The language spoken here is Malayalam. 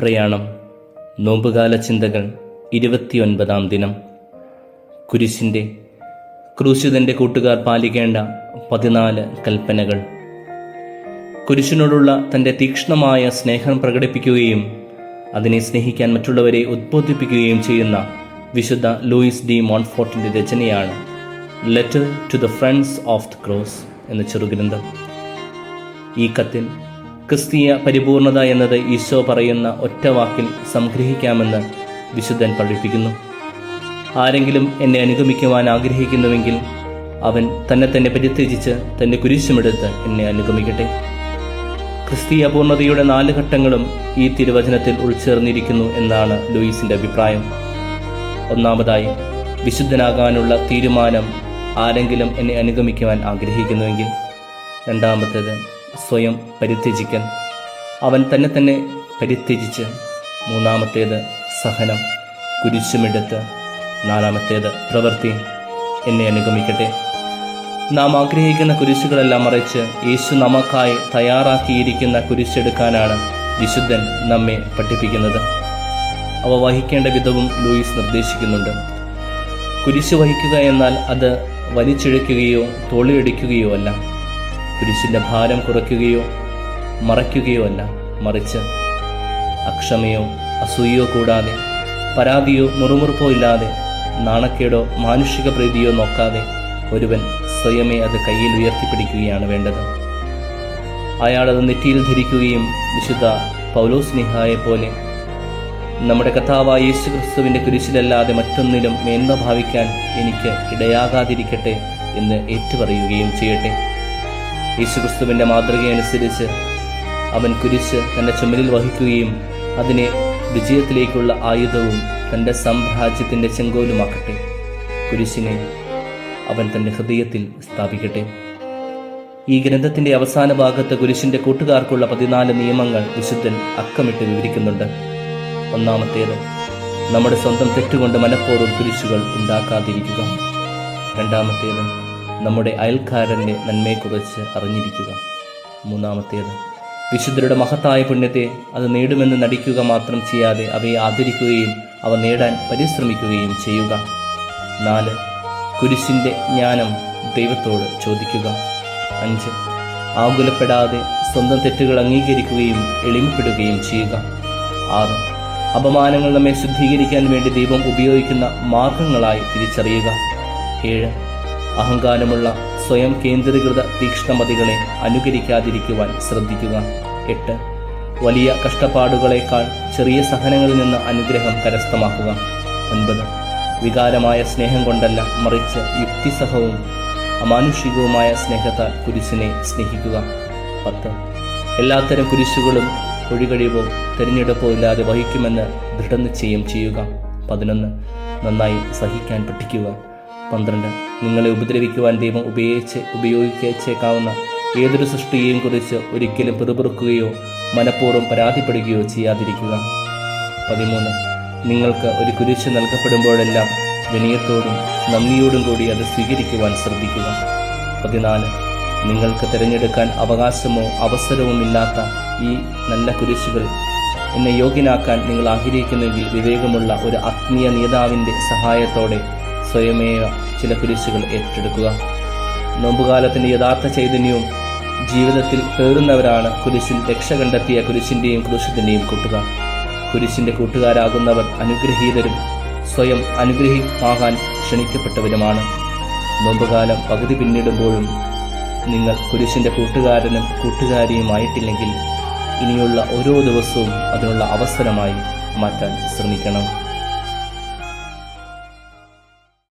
പ്രയാണം നോമ്പുകാല ചിന്തകൾ ഇരുപത്തിയൊൻപതാം ദിനം. കുരിശിന്റെ ക്രൂശിതന്റെ കൂട്ടുകാർ പാലിക്കേണ്ട പതിനാല് കൽപ്പനകൾ. കുരിശിനോടുള്ള തന്റെ തീക്ഷ്ണമായ സ്നേഹം പ്രകടിപ്പിക്കുകയും അതിനെ സ്നേഹിക്കാൻ മറ്റുള്ളവരെ ഉദ്ബോധിപ്പിക്കുകയും ചെയ്യുന്ന വിശുദ്ധ ലൂയിസ് ഡി മോൺഫോർട്ടിന്റെ രചനയാണ് letter to the friends of the cross എന്ന ചെറുഗ്രന്ഥം. ഈ കത്തിൽ ക്രിസ്തീയ പരിപൂർണത എന്നത് ഈശോ പറയുന്ന ഒറ്റ വാക്കിൽ സംഗ്രഹിക്കാമെന്ന് വിശുദ്ധൻ പഠിപ്പിക്കുന്നു. ആരെങ്കിലും എന്നെ അനുഗമിക്കുവാൻ ആഗ്രഹിക്കുന്നുവെങ്കിൽ അവൻ തന്നെ തന്നെ പരിത്യജിച്ച് തന്റെ കുരിശുമെടുത്ത് എന്നെ അനുഗമിക്കട്ടെ. ക്രിസ്തീയ പൂർണതയുടെ നാല് ഘട്ടങ്ങളും ഈ തിരുവചനത്തിൽ ഉൾച്ചേർന്നിരിക്കുന്നു എന്നാണ് ലൂയിസിന്റെ അഭിപ്രായം. ഒന്നാമതായി വിശുദ്ധനാകാനുള്ള തീരുമാനം ആരെങ്കിലും എന്നെ അനുഗമിക്കുവാൻ ആഗ്രഹിക്കുന്നുവെങ്കിൽ. രണ്ടാമത്തേത് സ്വയം പരിത്യജിക്കൽ അവൻ തന്നെ തന്നെ പരിത്യജിച്ച് മൂന്നാമത്തേത് സഹനം കുരിശുമെടുത്ത് നാലാമത്തേത് പ്രവൃത്തി എന്നെ അനുഗമിക്കട്ടെ. നാം ആഗ്രഹിക്കുന്ന കുരിശുകളെല്ലാം മറിച്ച് യേശു നമുക്കായി തയ്യാറാക്കിയിരിക്കുന്ന കുരിശെടുക്കാനാണ് വിശുദ്ധൻ നമ്മെ പഠിപ്പിക്കുന്നത്. അവ വഹിക്കേണ്ട വിധവും ലൂയിസ് നിർദ്ദേശിക്കുന്നുണ്ട്. കുരിശ് വഹിക്കുക എന്നാൽ അത് വലിച്ചിഴയ്ക്കുകയോ തോളിയടിക്കുകയോ അല്ല. കുരിശിന്റെ ഭാരം കുറയ്ക്കുകയോ മറയ്ക്കുകയോ അല്ല മറിച്ച് അക്ഷമയോ അസൂയോ കൂടാതെ പരാതിയോ മുറുമുറുപ്പോ ഇല്ലാതെ നാണക്കേടോ മാനുഷിക പ്രീതിയോ നോക്കാതെ ഒരുവൻ സ്വയമേ അത് കയ്യിൽ ഉയർത്തിപ്പിടിക്കുകയാണ് വേണ്ടത്. അയാളത് നെറ്റിയിൽ ധരിക്കുകയും വിശുദ്ധ പൗലോസ്നിഹായെ പോലെ നമ്മുടെ കഥാവായ യേശു ക്രിസ്തുവിന്റെ കുരിശിലല്ലാതെ മറ്റൊന്നിലും മേന്മ ഭാവിക്കാൻ എനിക്ക് ഇടയാകാതിരിക്കട്ടെ എന്ന് ഏറ്റുപറയുകയും ചെയ്യട്ടെ. യേശു ക്രിസ്തുവിന്റെ മാതൃകയനുസരിച്ച് അവൻ കുരിശ് തന്റെ ചുമലിൽ വഹിക്കുകയും അതിനെ വിജയത്തിലേക്കുള്ള ആയുധവും തന്റെ സാമ്രാജ്യത്തിന്റെ ചെങ്കോലുമാക്കട്ടെ. കുരിശിനെ അവൻ തന്റെ ഹൃദയത്തിൽ സ്ഥാപിക്കട്ടെ. ഈ ഗ്രന്ഥത്തിന്റെ അവസാന ഭാഗത്ത് കുരിശിന്റെ കൂട്ടുകാർക്കുള്ള പതിനാല് നിയമങ്ങൾ വിശുദ്ധൻ അക്കമിട്ട് വിവരിക്കുന്നുണ്ട്. ഒന്നാമത്തേത് നമ്മുടെ സ്വന്തം തെറ്റുകൊണ്ട് മനഃപൂർവം കുരിശുകൾ ഉണ്ടാക്കാതിരിക്കുക. രണ്ടാമത്തേത് നമ്മുടെ അയൽക്കാരന്റെ നന്മയെക്കുറിച്ച് അറിഞ്ഞിരിക്കുക. മൂന്നാമത്തേത് വിശുദ്ധരുടെ മഹത്തായ പുണ്യത്തെ അത് നേടുമെന്ന് നടിക്കുക മാത്രം ചെയ്യാതെ അവയെ ആദരിക്കുകയും അവ നേടാൻ പരിശ്രമിക്കുകയും ചെയ്യുക. നാല് കുരിശിന്റെ ജ്ഞാനം ദൈവത്തോട് ചോദിക്കുക. അഞ്ച് ആകുലപ്പെടാതെ സ്വന്തം തെറ്റുകൾ അംഗീകരിക്കുകയും എളിമപ്പെടുകയും ചെയ്യുക. ആറ് അപമാനങ്ങൾ നമ്മെ ശുദ്ധീകരിക്കാൻ വേണ്ടി ദൈവം ഉപയോഗിക്കുന്ന മാർഗങ്ങളായി തിരിച്ചറിയുക. ഏഴ് അഹങ്കാരമുള്ള സ്വയം കേന്ദ്രീകൃത തീക്ഷ്ണമതികളെ അനുകരിക്കാതിരിക്കുവാൻ ശ്രദ്ധിക്കുക. എട്ട്. വലിയ കഷ്ടപ്പാടുകളേക്കാൾ ചെറിയ സഹനങ്ങളിൽ നിന്ന് അനുഗ്രഹം കരസ്ഥമാക്കുക. ഒൻപത്. വികാരമായ സ്നേഹം കൊണ്ടല്ല മറിച്ച് യുക്തിസഹവും അമാനുഷികവുമായ സ്നേഹത്താൽ കുരിശിനെ സ്നേഹിക്കുക. പത്ത്. എല്ലാത്തരം കുരിശുകളും ഒഴികഴിവോ തിരഞ്ഞെടുപ്പോ ഇല്ലാതെ വഹിക്കുമെന്ന് ദൃഢനിശ്ചയം ചെയ്യുക. പതിനൊന്ന്. നന്നായി സഹിക്കാൻ പഠിക്കുക. പന്ത്രണ്ട്. നിങ്ങളെ ഉപദ്രവിക്കുവാൻ ദൈവം ഉപയോഗിച്ച് ഉപയോഗിച്ചേക്കാവുന്ന ഏതൊരു സൃഷ്ടിയെയും കുറിച്ച് ഒരിക്കലും പിറുപിറുക്കുകയോ മനഃപൂർവം പരാതിപ്പെടുകയോ ചെയ്യാതിരിക്കുക. പതിമൂന്ന്. നിങ്ങൾക്ക് ഒരു കുരിശ് നൽകപ്പെടുമ്പോഴെല്ലാം വിനയത്തോടും നന്ദിയോടും കൂടി അത് സ്വീകരിക്കുവാൻ ശ്രദ്ധിക്കുക. പതിനാല്. നിങ്ങൾക്ക് തിരഞ്ഞെടുക്കാൻ അവകാശമോ അവസരവും ഇല്ലാത്ത ഈ നല്ല കുരിശുകൾ എന്നെ യോഗ്യനാക്കാൻ നിങ്ങൾ ആഗ്രഹിക്കുന്നെങ്കിൽ വിവേകമുള്ള ഒരു ആത്മീയ നേതാവിന്റെ സഹായത്തോടെ സ്വയമേവ ചില കുരിശുകൾ ഏറ്റെടുക്കുക. നോമ്പുകാലത്തിന്റെ യഥാർത്ഥ ചൈതന്യവും ജീവിതത്തിൽ കയറുന്നവരാണ് കുരിശിൽ രക്ഷ കണ്ടെത്തിയ കുരിശിന്റെയും ക്രൂശത്തിന്റെയും കൂട്ടുകാർ കുരിശിന്റെ കൂട്ടുകാരാകുന്നവർ അനുഗ്രഹീതരും സ്വയം അനുഗ്രഹീമാകാൻ ക്ഷണിക്കപ്പെട്ടവരുമാണ്. നോമ്പുകാലം പകുതി പിന്നിടുമ്പോഴും നിങ്ങൾ കുരിശിന്റെ കൂട്ടുകാരനും കൂട്ടുകാരിയുമായിട്ടില്ലെങ്കിൽ ഇനിയുള്ള ഓരോ ദിവസവും അതിനുള്ള അവസരമായി മാറ്റാൻ ശ്രമിക്കണം.